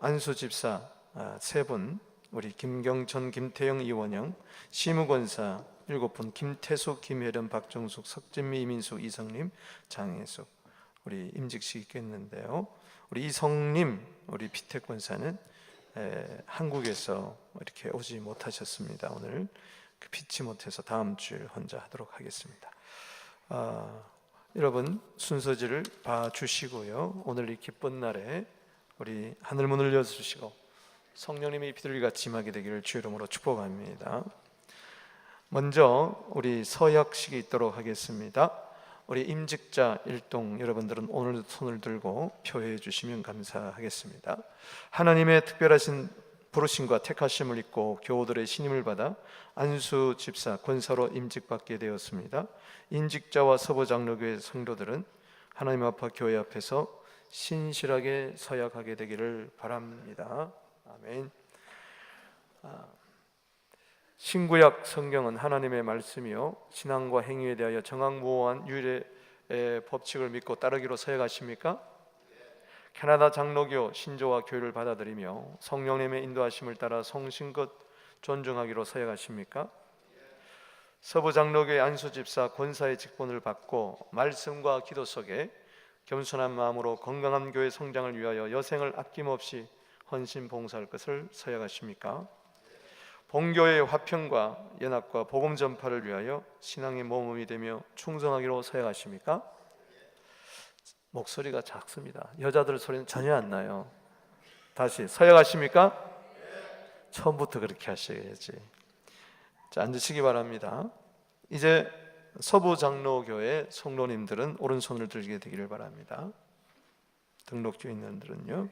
안수 집사 아, 세 분, 우리 김경천, 김태영, 이원영, 시무권사 일곱 분, 김태숙, 김혜련, 박정숙, 석진미, 이민숙, 이성님, 장혜숙 우리 임직식 있겠는데요. 우리 이성님, 우리 피태권사는 에, 한국에서 이렇게 오지 못하셨습니다. 오늘 그 피치 못해서 다음 주에 혼자 하도록 하겠습니다. 아, 여러분 순서지를 봐 주시고요. 오늘 이 기쁜 날에 우리 하늘 문을 여 주시고 성령님이 비둘기같이 임하게 되기를 주의 이름으로 축복합니다. 먼저 우리 서약식이 있도록 하겠습니다. 우리 임직자 일동 여러분들은 오늘 손을 들고 표해 주시면 감사하겠습니다. 하나님의 특별하신 부르심과 택하심을 입고 교우들의 신임을 받아 안수 집사 권사로 임직받게 되었습니다. 임직자와 서부 장로교회 성도들은 하나님 앞과 교회 앞에서 신실하게 서약하게 되기를 바랍니다. 아멘. 아, 신구약 성경은 하나님의 말씀이요 신앙과 행위에 대하여 정확무호한 유일의 법칙을 믿고 따르기로 서약하십니까? 캐나다 장로교 신조와 교회를 받아들이며 성령님의 인도하심을 따라 성신껏 존중하기로 서약하십니까? 서부 장로교회 안수 집사 권사의 직분을 받고 말씀과 기도 속에 겸손한 마음으로 건강한 교회 성장을 위하여 여생을 아낌없이 헌신 봉사할 것을 서약하십니까? 본교의 화평과 연합과 복음 전파를 위하여 신앙의 모범이 되며 충성하기로 서약하십니까? 목소리가 작습니다. 여자들 소리는 전혀 안 나요. 다시 서약하십니까? 처음부터 그렇게 하셔야지. 자, 앉으시기 바랍니다. 이제 서부 장로교회 성도님들은 오른손을 들게 되기를 바랍니다. 등록주에 있는 분들은요.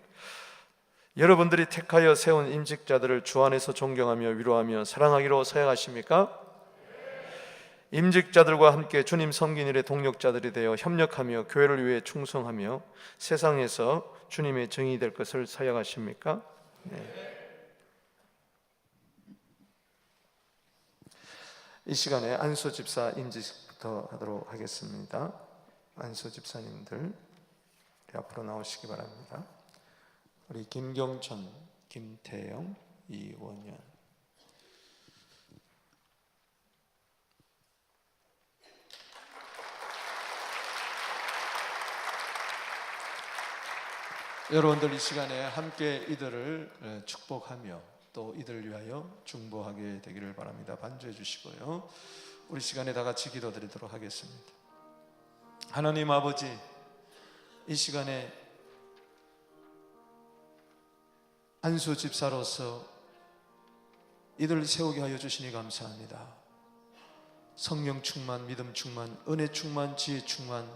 여러분들이 택하여 세운 임직자들을 주 안에서 존경하며 위로하며 사랑하기로 서약하십니까? 임직자들과 함께 주님 섬긴 일의 동력자들이 되어 협력하며 교회를 위해 충성하며 세상에서 주님의 정의 될 것을 서약하십니까? 네. 이 시간에 안소 집사 임직부터 하도록 하겠습니다. 안소 집사님들 앞으로 나오시기 바랍니다. 우리 김경천, 김태영, 이원현. 여러분들 이 시간에 함께 이들을 축복하며 또 이들을 위하여 중보하게 되기를 바랍니다. 반주해 주시고요. 우리 시간에 다 같이 기도드리도록 하겠습니다. 하나님 아버지, 이 시간에 안수 집사로서 이들을 세우게 하여 주시니 감사합니다. 성령 충만, 믿음 충만, 은혜 충만, 지혜 충만,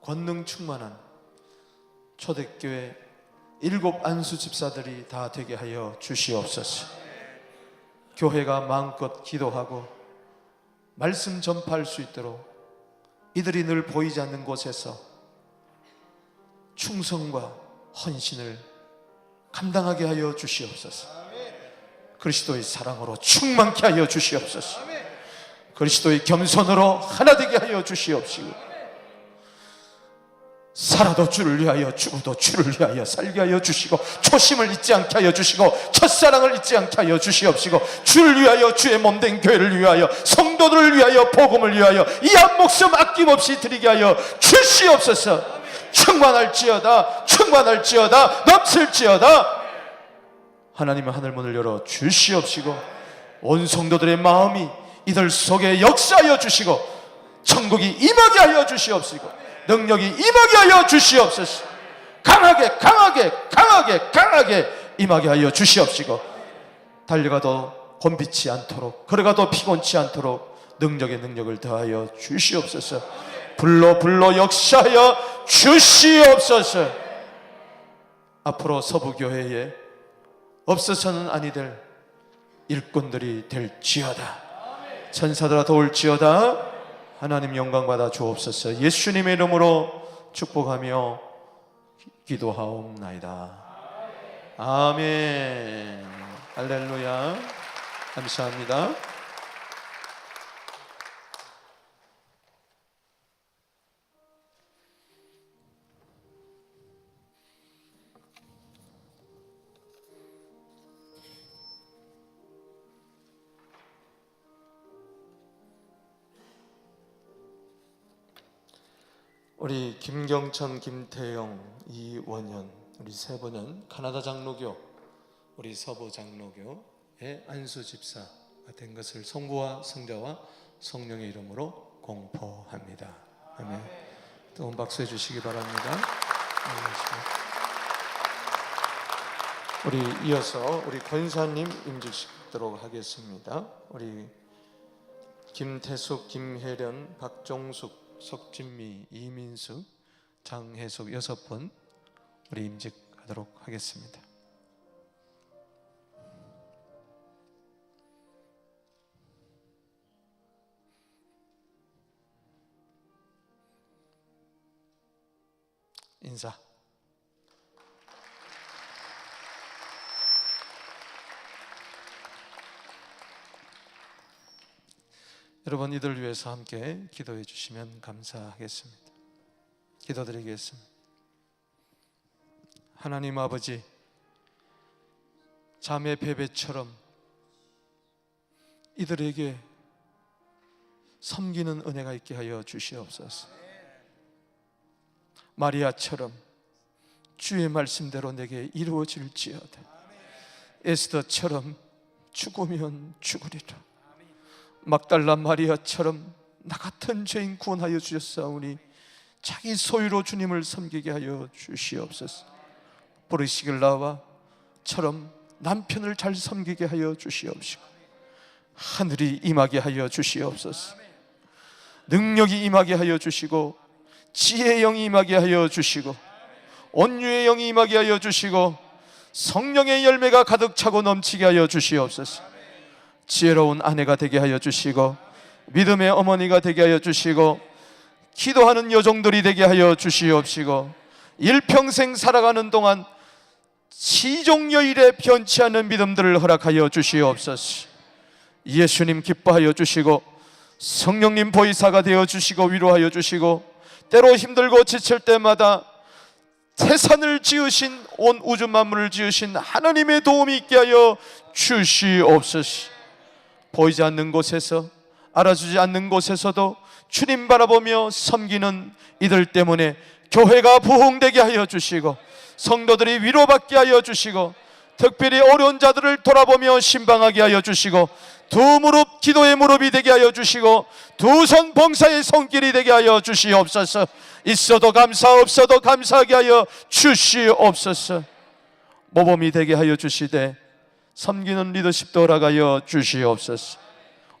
권능 충만한 초대교회 일곱 안수 집사들이 다 되게 하여 주시옵소서. 교회가 마음껏 기도하고 말씀 전파할 수 있도록 이들이 늘 보이지 않는 곳에서 충성과 헌신을 감당하게 하여 주시옵소서. 그리스도의 사랑으로 충만케 하여 주시옵소서. 그리스도의 겸손으로 하나 되게 하여 주시옵시고 살아도 주를 위하여 죽어도 주를 위하여 살게 하여 주시고 초심을 잊지 않게 하여 주시고 첫사랑을 잊지 않게 하여 주시옵시고 주를 위하여 주의 몸된 교회를 위하여 성도들을 위하여 복음을 위하여 이 한 목숨 아낌없이 드리게 하여 주시옵소서. 충만할지어다 충만할지어다 넘칠지어다. 하나님의 하늘문을 열어 주시옵시고 온 성도들의 마음이 이들 속에 역사하여 주시고 천국이 임하게 하여 주시옵시고 능력이 임하게 하여 주시옵소서. 강하게 강하게 강하게 강하게 임하게 하여 주시옵시고 달려가도 곤비치 않도록 걸어가도 피곤치 않도록 능력의 능력을 더하여 주시옵소서. 불로 불로 역사하여 주시옵소서. 앞으로 서부교회에 없어서는 아니 될 일꾼들이 될지어다. 천사들아 도울지어다. 하나님 영광 받아 주옵소서. 예수님의 이름으로 축복하며 기도하옵나이다. 아멘. 할렐루야. 감사합니다. 우리 김경천, 김태영, 이원현 우리 세 분은 카나다 장로교, 우리 서부 장로교의 안수 집사가 된 것을 성부와 성자와 성령의 이름으로 공포합니다. 아멘. 뜨거운 박수해 주시기 바랍니다. 우리 이어서 우리 권사님 임직식도록 하겠습니다. 우리 김태숙, 김혜련, 박종숙, 석진미, 이민숙, 장혜숙 여섯 분 우리 임직하도록 하겠습니다. 인사. 여러분 이들 위해서 함께 기도해 주시면 감사하겠습니다. 기도드리겠습니다. 하나님 아버지 자매 베베처럼 이들에게 섬기는 은혜가 있게 하여 주시옵소서. 마리아처럼 주의 말씀대로 내게 이루어질지어다. 에스더처럼 죽으면 죽으리라. 막달라 마리아처럼 나 같은 죄인 구원하여 주셨사오니 자기 소유로 주님을 섬기게 하여 주시옵소서. 보르시글라와처럼 남편을 잘 섬기게 하여 주시옵시고 하늘이 임하게 하여 주시옵소서. 능력이 임하게 하여 주시고 지혜의 영이 임하게 하여 주시고 온유의 영이 임하게 하여 주시고 성령의 열매가 가득 차고 넘치게 하여 주시옵소서. 지혜로운 아내가 되게 하여 주시고 믿음의 어머니가 되게 하여 주시고 기도하는 여종들이 되게 하여 주시옵시고 일평생 살아가는 동안 시종여일에 변치 않는 믿음들을 허락하여 주시옵소서. 예수님 기뻐하여 주시고 성령님 보이사가 되어 주시고 위로하여 주시고 때로 힘들고 지칠 때마다 세상을 지으신 온 우주 만물을 지으신 하나님의 도움이 있게 하여 주시옵소서. 보이지 않는 곳에서 알아주지 않는 곳에서도 주님 바라보며 섬기는 이들 때문에 교회가 부흥되게 하여 주시고 성도들이 위로받게 하여 주시고 특별히 어려운 자들을 돌아보며 신방하게 하여 주시고 두 무릎 기도의 무릎이 되게 하여 주시고 두 손 봉사의 손길이 되게 하여 주시옵소서. 있어도 감사 없어도 감사하게 하여 주시옵소서. 모범이 되게 하여 주시되 섬기는 리더십도 허락하여 주시옵소서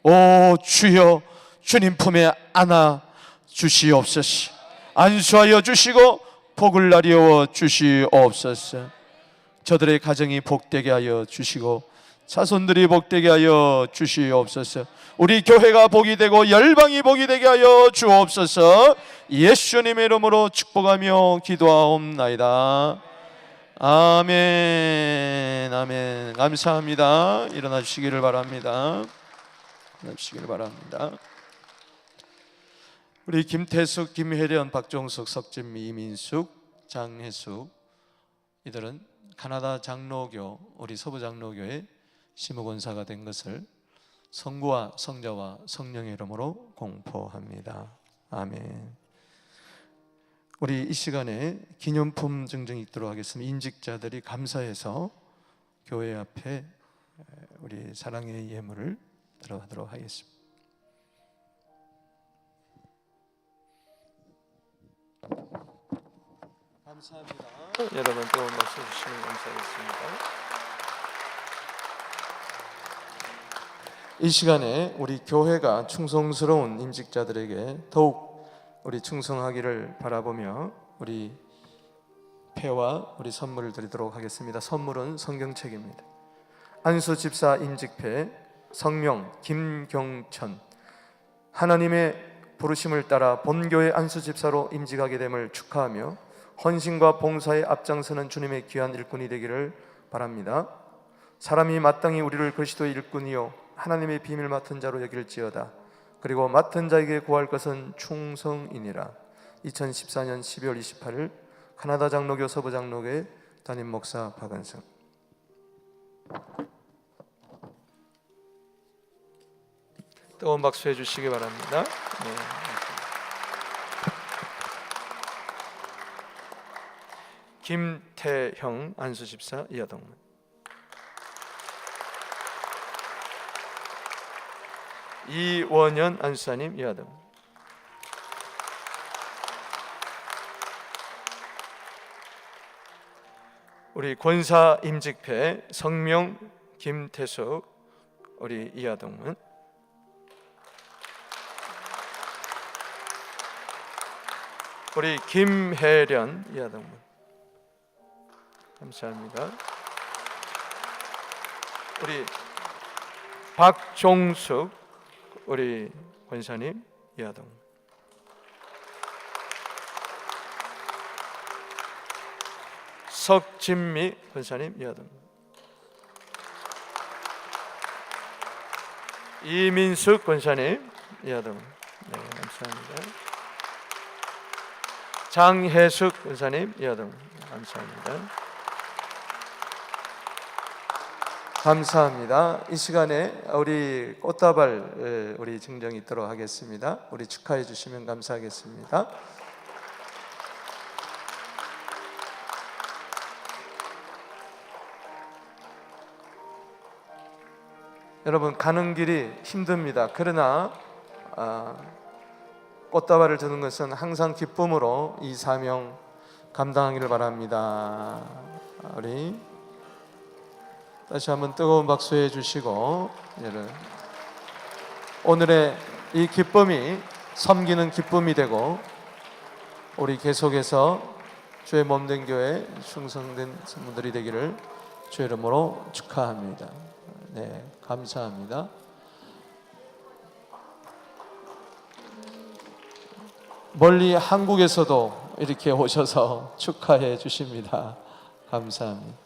오 주여 주님 품에 안아 주시옵소서 안수하여 주시고 복을 나리워 주시옵소서 저들의 가정이 복되게 하여 주시고 자손들이 복되게 하여 주시옵소서. 우리 교회가 복이 되고 열방이 복이 되게 하여 주옵소서. 예수님의 이름으로 축복하며 기도하옵나이다. 아멘. 아멘. 감사합니다. 일어나 주시기를 바랍니다. 일어나 주시기를 바랍니다. 우리 김태숙, 김혜련, 박종석, 석진미, 이민숙, 장혜숙 이들은 가나다 장로교 우리 서부 장로교의 시무권사가 된 것을 성부와 성자와 성령의 이름으로 공포합니다. 아멘. 우리 이 시간에 기념품 증정 읽도록 하겠습니다. 인직자들이 감사해서 교회 앞에 우리 사랑의 예물을 들어가도록 하겠습니다. 감사합니다. 여러분 또 말씀 주시면 감사하겠습니다. 이 시간에 우리 교회가 충성스러운 임직자들에게 더욱 우리 충성하기를 바라보며 우리 패와 우리 선물을 드리도록 하겠습니다. 선물은 성경책입니다. 안수 집사 임직패 성명 김경천 하나님의 부르심을 따라 본교회 안수 집사로 임직하게 됨을 축하하며 헌신과 봉사에 앞장서는 주님의 귀한 일꾼이 되기를 바랍니다. 사람이 마땅히 우리를 그리스도의 일꾼이요 하나님의 비밀 맡은 자로 여길지어다. 그리고 맡은 자에게 구할 것은 충성이니라. 2014년 12월 28일 카나다 장로교 서부 장로교의 담임 목사 박은성. 뜨거운 박수 해주시기 바랍니다. 네. 김태형 안수 집사 이하동문 이원현 안수사님 이하동문 우리 권사 임직패 성명 김태숙 우리 이하동문 우리 김혜련 이하동문 감사합니다. 우리 박종숙 우리 권사님 이하동 석진미 권사님 이하동 이민숙 권사님 이하동 네 감사합니다. 장혜숙 권사님 이하동 감사합니다. 감사합니다. 이 시간에 우리 꽃다발 에, 우리 증정이 있도록 하겠습니다. 우리 축하해 주시면 감사하겠습니다. 여러분 가는 길이 힘듭니다. 그러나 아, 꽃다발을 드는 것은 항상 기쁨으로 이 사명 감당하기를 바랍니다. 우리 다시 한번 뜨거운 박수해 주시고 오늘의 이 기쁨이 섬기는 기쁨이 되고 우리 계속해서 주의 몸된 교회 충성된 성도들이 되기를 주의 이름으로 축하합니다. 네, 감사합니다. 멀리 한국에서도 이렇게 오셔서 축하해 주십니다. 감사합니다.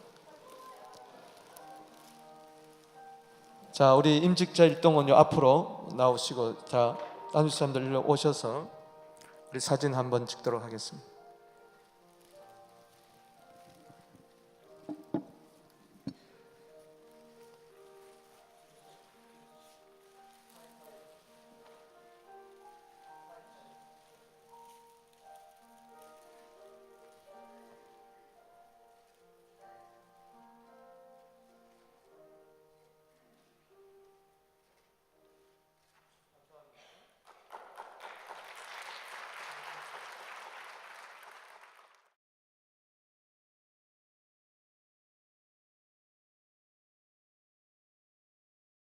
자, 우리 임직자 일동원요 앞으로 나오시고 자, 안주 사람들 오셔서 우리 사진 한번 찍도록 하겠습니다.